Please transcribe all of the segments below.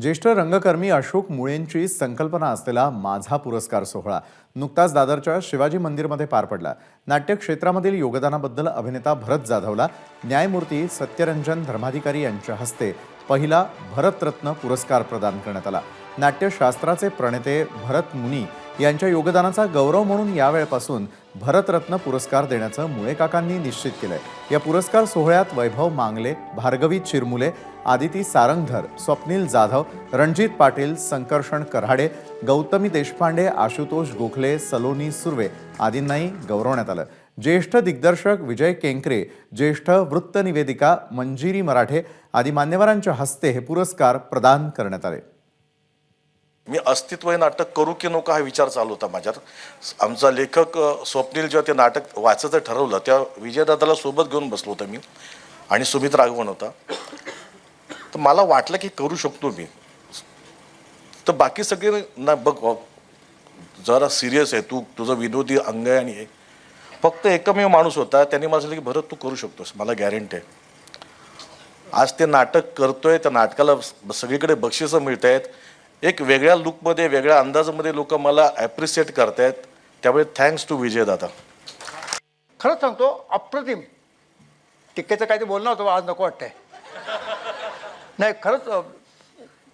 ज्येष्ठ रंगकर्मी अशोक मुळेंची संकल्पना असलेला माझा पुरस्कार सोहळा नुकताच दादरच्या शिवाजी मंदिरमध्ये पार पडला. नाट्य क्षेत्रामधील योगदानाबद्दल अभिनेता भरत जाधवला न्यायमूर्ती सत्यरंजन धर्माधिकारी यांच्या हस्ते पहिला भरतरत्न पुरस्कार प्रदान करण्यात आला. नाट्यशास्त्राचे प्रणेते भरत मुनी यांच्या योगदानाचा गौरव म्हणून यावेळपासून भरतरत्न पुरस्कार देण्याचं मुळेकाकांनी निश्चित केलंय. या पुरस्कार सोहळ्यात वैभव मांगले भार्गवी चिरमुले आदिती सारंगधर स्वप्नील जाधव रणजित पाटील संकर्षण कराडे गौतमी देशपांडे आशुतोष गोखले सलोनी सुर्वे आदींनाही गौरवण्यात आलं. ज्येष्ठ दिग्दर्शक विजय केंकरे ज्येष्ठ वृत्तनिवेदिका मंजिरी मराठे आदी मान्यवरांच्या हस्ते हे पुरस्कार प्रदान करण्यात आले. मी अस्तित्व हे नाटक करू की नको हा विचार चालू होता माझ्यात आमचा लेखक स्वप्नील जेव्हा ते नाटक वाचायचं ठरवलं तेव्हा विजयदादाला सोबत घेऊन बसलो होतो मी आणि सुमित राघवन होता. तर मला वाटलं की करू शकतो मी. तर बाकी सगळे ना बघ जरा सिरियस आहे तू तुझं विनोदी अंग आहे आणि फक्त एकमेव माणूस होता त्यांनी मला सांगितलं की भरत तू करू शकतोस मला गॅरंटी आहे. आज ते नाटक करतोय त्या नाटकाला सगळीकडे बक्षिसं मिळत आहेत एक वेगळ्या लुकमध्ये वेगळ्या अंदाजामध्ये लोक मला ॲप्रिशिएट करतायत. त्यामुळे थँक्स टू विजयदादा खरंच सांगतो अप्रतिम. टिकेचं काहीतरी ते बोलणं होतं आज नको वाटतंय. नाही खरंच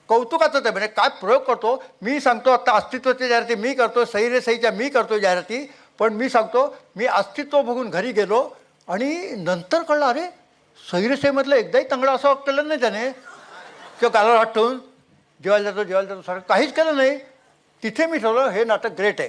कौतुकाचं ते म्हणजे काय प्रयोग करतो मी सांगतो आता अस्तित्वाच्या जाहिराती मी करतो सही रे सहीच्या मी करतो जाहिराती पण मी सांगतो मी अस्तित्व बघून घरी गेलो आणि नंतर कळलं अरे सही रे सहीमधलं एकदाही तंगडा असं केलं नाही त्याने. किंवा गालावर वाटून जेवायला जातो जेवायला जातो सगळं काहीच केलं नाही. तिथे मी ठरवलं हे नाटक ग्रेट आहे.